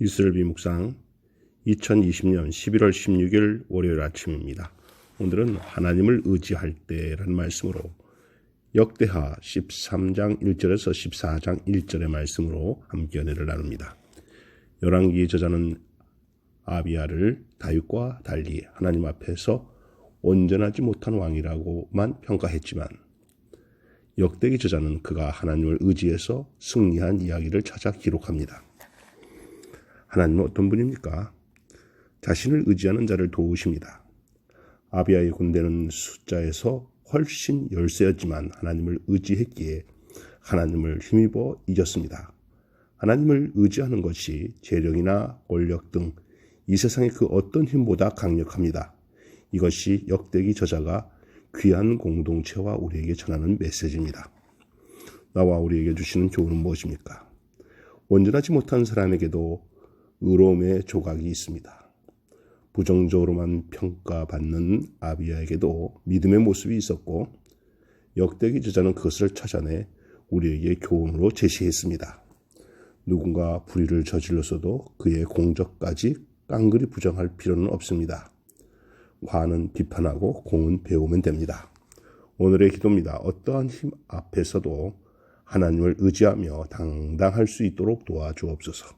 이슬비 묵상 2020년 11월 16일 월요일 아침입니다. 오늘은 하나님을 의지할 때라는 말씀으로 역대하 13장 1절에서 14장 1절의 말씀으로 함께 연애를 나눕니다. 열왕기의 저자는 아비아를 다윗과 달리 하나님 앞에서 온전하지 못한 왕이라고만 평가했지만 역대기 저자는 그가 하나님을 의지해서 승리한 이야기를 찾아 기록합니다. 하나님은 어떤 분입니까? 자신을 의지하는 자를 도우십니다. 아비아의 군대는 숫자에서 훨씬 열세였지만 하나님을 의지했기에 하나님을 힘입어 이겼습니다. 하나님을 의지하는 것이 재력이나 권력 등 이 세상의 그 어떤 힘보다 강력합니다. 이것이 역대기 저자가 귀한 공동체와 우리에게 전하는 메시지입니다. 나와 우리에게 주시는 교훈은 무엇입니까? 온전하지 못한 사람에게도 의로움의 조각이 있습니다. 부정적으로만 평가받는 아비아에게도 믿음의 모습이 있었고 역대기 저자는 그것을 찾아내 우리에게 교훈으로 제시했습니다. 누군가 불의를 저질렀어도 그의 공적까지 깡그리 부정할 필요는 없습니다. 과는 비판하고 공은 배우면 됩니다. 오늘의 기도입니다. 어떠한 힘 앞에서도 하나님을 의지하며 당당할 수 있도록 도와주옵소서.